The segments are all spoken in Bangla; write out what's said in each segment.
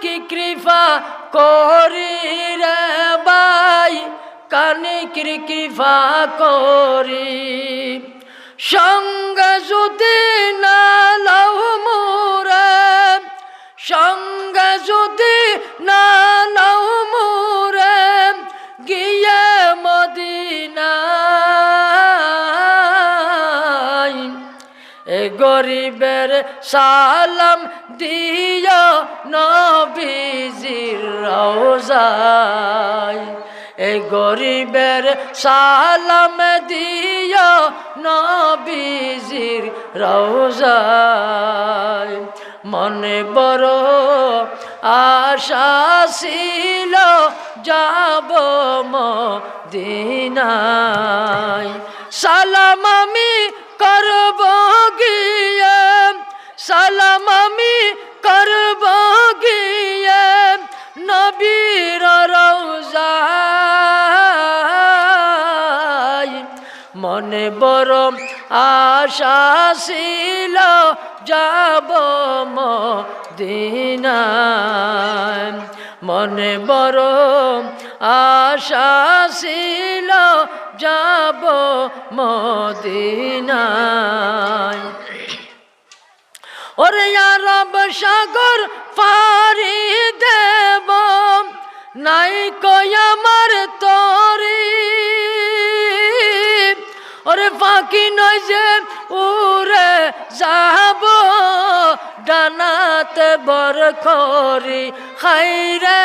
কৃপা করি রে বাই কানিকির কৃপা করি। সঙ্গ যদি না লও মোরে, সঙ্গ যদি না লও মোরে, গিয়ে মদিনায় এ গরিবের সালাম দিও নবীজির রওজায় এ গরিবের সালাম দিও নবীজির রওজায়। মনে বড় আশা ছিল, যাব মদিনায়। সালাম আমি করব গিয়ে, সালাম আমি মনে বড় আশা ছিল, যাব মদিনায়। মনে বড় আশা ছিল, যাব মদিনায়। ওরে আরব সাগর পারি দেব, নাই কয় আমার তরি ফাঁকি নয় যে উড়ে যাব, ডানাতে বর করি খাইরে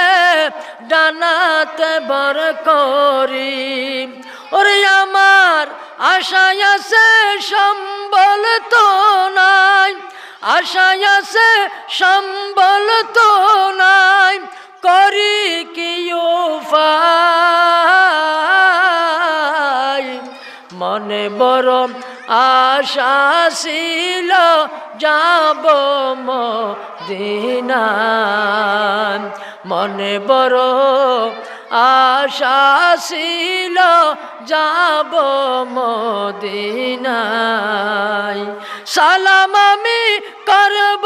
ডানাতে বর করি ওরে আমার আশায় আছে, সম্বল তো নাই। আশায় আছে, সম্বল তো নাই। করি মনে বড় আশা ছিল, যাব মদিনায়। মনে বড় আশা ছিল, যাব মদিনায়। সালাম আমি করব